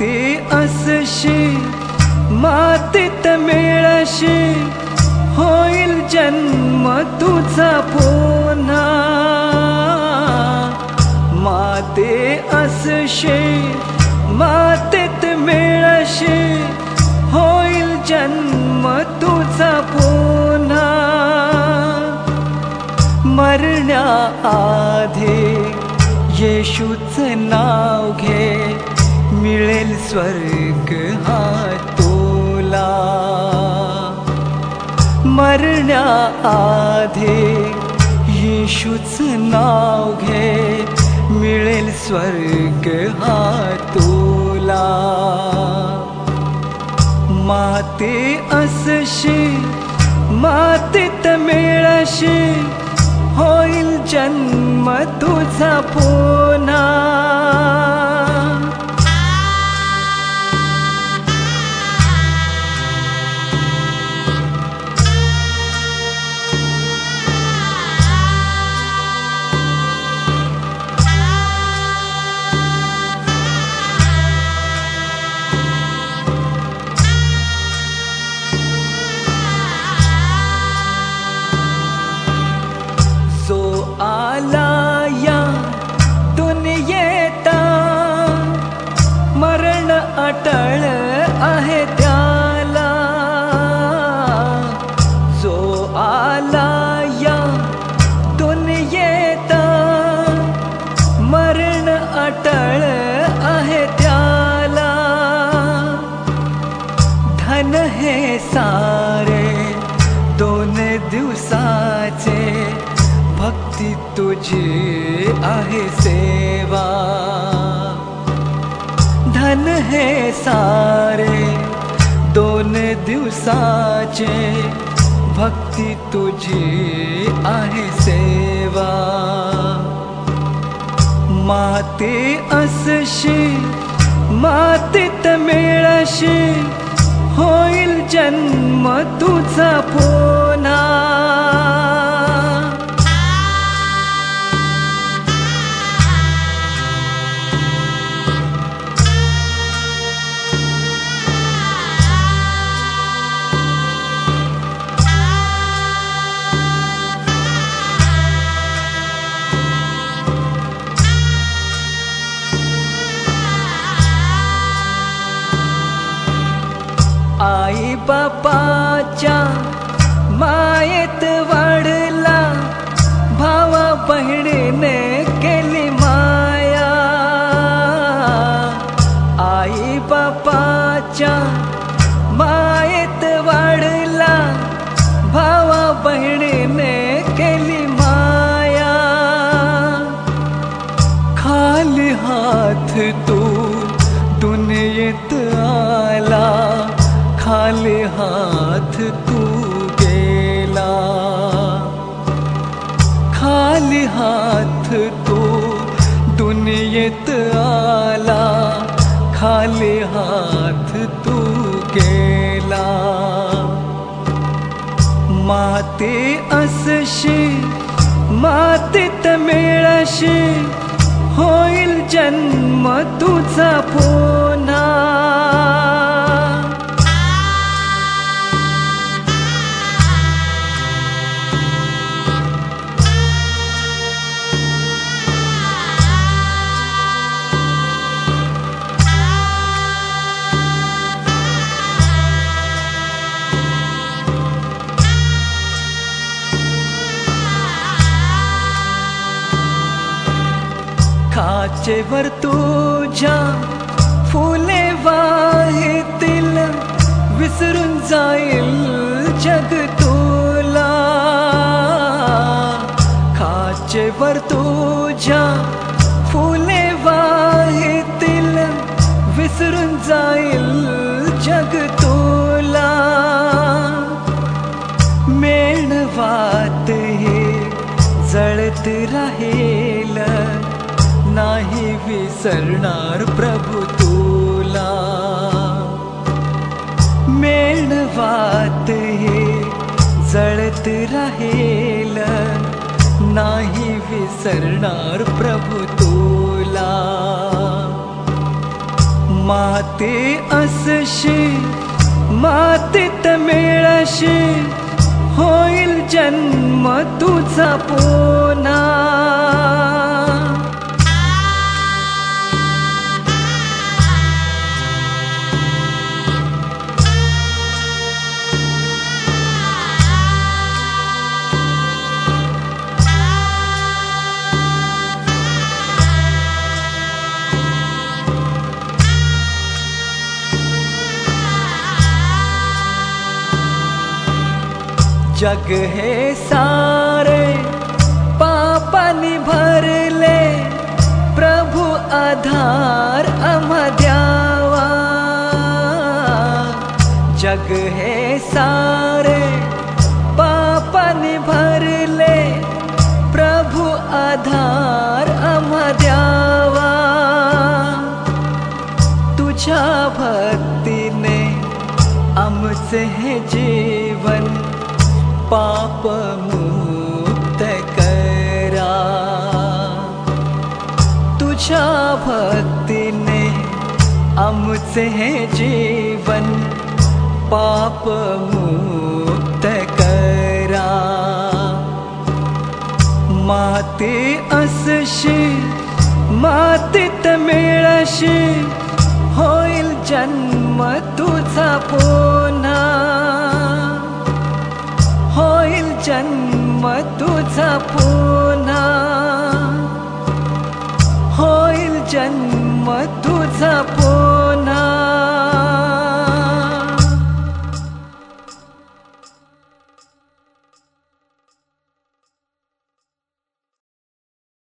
ते असशी मातीत मिळशी होईल जन्म तुझा पुन्हा. माते असशी मातीत मिळशी होईल जन्म तुझा पुन्हा. मरण्याआधी येशूच नाव घे. मिळेल स्वर्ग हा तुला. मरण्याआधी येशूच नाव घे मिळेल स्वर्ग हा तुला. माते असशी मातीत मिळशी होईल जन्म तुझा पुन्हा. धन हे सारे दोन दिवसाचे भक्ती तुझी आहे सेवा। धन हे सारे दोन दिवसाचे भक्ती तुझी आहे सेवा। माते असशी मातीत मिळशी जन्म तुझा पुन्हा बापाच्या मायेत वाढला भावा बहिणीने केली माया. आई बापाच्या मायेत वाढला भावा बहिणीने केली माया. खाली हात तू दुनियेत आला आले हाथ तू गेला खाली हाथ तू दुनियेत आला खाली हाथ तू गेला माते असशी मातीत मिळशी होईल जन्म तुझा पुन्हा काचेवर तुझ्या फुले वाहेतील विसरून जाईल जग तुला. काचेवर तुझ्या फुले वाहेतील विसरून जाईल सरणार प्रभू तुला. मेणवात हे जळत राहील. नाही विसरणार प्रभू तुला. माते असशी मातीत मिळशी होईल जन्म तुझा पुन्हा जग हे सारे पापानी भरले प्रभु आधार आम्हा द्यावा जग हे सारे पापानी भरले प्रभु आधार आम्हा द्यावा तुझ्या भक्तीने आमचे हे जीवन पाप मुक्त करा. तुझ्या भक्तीने आमचे हे जीवन पाप मुक्त करा. माती असशी मातीत मिळशी होईल जन्म तुझा पुन्हा. जन्म पुन्हा. होईल जन्म पुन्हा